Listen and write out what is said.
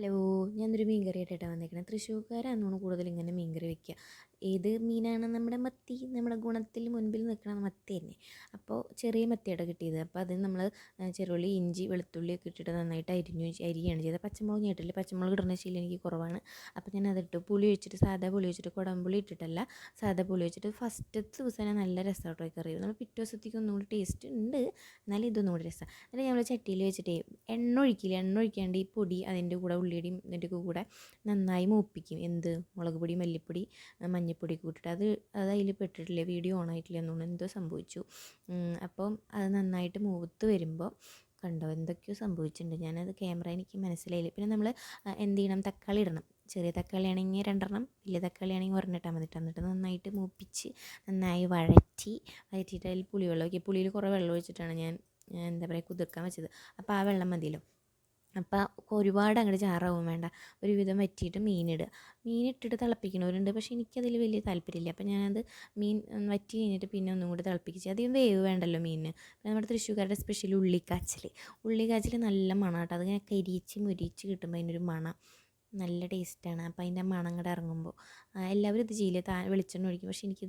Hello ഞാനൊരു മീൻ കറി ആയിട്ടാണ് വന്നേക്കുന്നത് തൃശ്ശൂർക്കാരാണ് കൂടുതൽ ഇങ്ങനെ മീൻ കറി വെക്കുക ഏത് മീനാണ് നമ്മുടെ മത്തി? നമ്മുടെ ഗുണത്തിൽ മുൻപിൽ നിൽക്കുന്ന മത്തി തന്നെ അപ്പോൾ ചെറിയ മത്തിയാണ് കിട്ടിയത്. അപ്പോൾ അത് നമ്മൾ ചെറുള്ളി ഇഞ്ചി വെളുത്തുള്ളി ഒക്കെ ഇട്ടിട്ട് നന്നായിട്ട് അരിഞ്ഞു അരിയാണ് ചെയ്തത്. പച്ചമുളക് ഞാൻ ഇട്ടില്ല പച്ചമുളക് ഇടുന്ന ശീലം എനിക്ക് കുറവാണ്. അപ്പോൾ ഞാൻ അതിട്ട് പുളി ഒഴിച്ചിട്ട് സാധാ പുളി ഒഴിച്ചിട്ട് കുടംപുളി ഇട്ടിട്ടല്ല സാധാ പുളി ഒഴിച്ചിട്ട് ഫസ്റ്റത്തെ ദിവസം നല്ല രസമായിട്ടോ കറി. നമ്മൾ പിറ്റേ ദിവസത്തേക്ക് ഒന്നും കൂടി ടേസ്റ്റ് ഉണ്ട്. എന്നാലും ഇതൊന്നും കൂടി രസമാണ് എന്നിട്ട് നമ്മൾ ചട്ടിയിൽ വെച്ചിട്ട് എണ്ണ ഒഴിക്കില്ല. എണ്ണ ഒഴിക്കാണ്ട് ഈ പൊടി അതിന്റെ കൂടെ ഉള്ളിയുടെയും ഇതിന്റെ കൂടെ നന്നായി മൂപ്പിക്കും. എന്ത്? മുളക് പൊടി മല്ലിപ്പൊടി മഞ്ഞൾപ്പൊടി കൂട്ടിയിട്ട് അത് അത് അതിൽ പെട്ടിട്ടില്ല? വീഡിയോ ഓൺ ആയിട്ടില്ല എന്നുകൊണ്ട് എന്തോ സംഭവിച്ചു. അപ്പം അത് നന്നായിട്ട് മൂത്ത് വരുമ്പോൾ കണ്ടോ? എന്തൊക്കെയോ സംഭവിച്ചിട്ടുണ്ട്. ഞാനത് ക്യാമറ എനിക്ക് മനസ്സിലായില്ല. പിന്നെ നമ്മൾ എന്ത് ചെയ്യണം? തക്കാളി ഇടണം. ചെറിയ തക്കാളി ആണെങ്കിൽ രണ്ടെണ്ണം വലിയ തക്കാളി ആണെങ്കിൽ ഒരെണ്ണിട്ടാൽ മതി. എന്നിട്ട് നന്നായിട്ട് മൂപ്പിച്ച് നന്നായി വഴറ്റി വഴറ്റിയിട്ട് അതിൽ പുളിവെള്ളം ഒക്കെ പുളിയിൽ കുറേ വെള്ളം ഒഴിച്ചിട്ടാണ് ഞാൻ എന്താ പറയുക കുതിർക്കാൻ വെച്ചത്. അപ്പോൾ ആ വെള്ളം മതിയല്ലോ. അപ്പോൾ ഒരുപാട് അങ്ങോട്ട് ചാറാവും വേണ്ട. ഒരുവിധം വറ്റിയിട്ട് മീനിടുക മീനിട്ടിട്ട് തിളപ്പിക്കണവരുണ്ട്. പക്ഷേ എനിക്കതിൽ വലിയ താല്പര്യമില്ല. അപ്പോൾ ഞാനത് മീൻ വറ്റി കഴിഞ്ഞിട്ട് പിന്നെ ഒന്നും കൂടി തിളപ്പിച്ച് അധികം വേവ് വേണ്ടല്ലോ മീനിന്. പിന്നെ നമ്മുടെ തൃശ്ശൂർക്കാരുടെ സ്പെഷ്യൽ ഉള്ളിക്കാച്ചിൽ ഉള്ളിക്കാച്ചിൽ നല്ല മണം കേട്ടോ അതിങ്ങനെ കരിയിച്ച് മുരിച്ച് കിട്ടുമ്പോൾ അതിനൊരു മണം. നല്ല ടേസ്റ്റാണ് അപ്പോൾ അതിന്റെ മണം കൂടെ ഇറങ്ങുമ്പോൾ എല്ലാവരും ഇത് ചെയ്യില്ല? താ വെളിച്ചെണ്ണ ഒഴിക്കും. പക്ഷേ എനിക്കിത്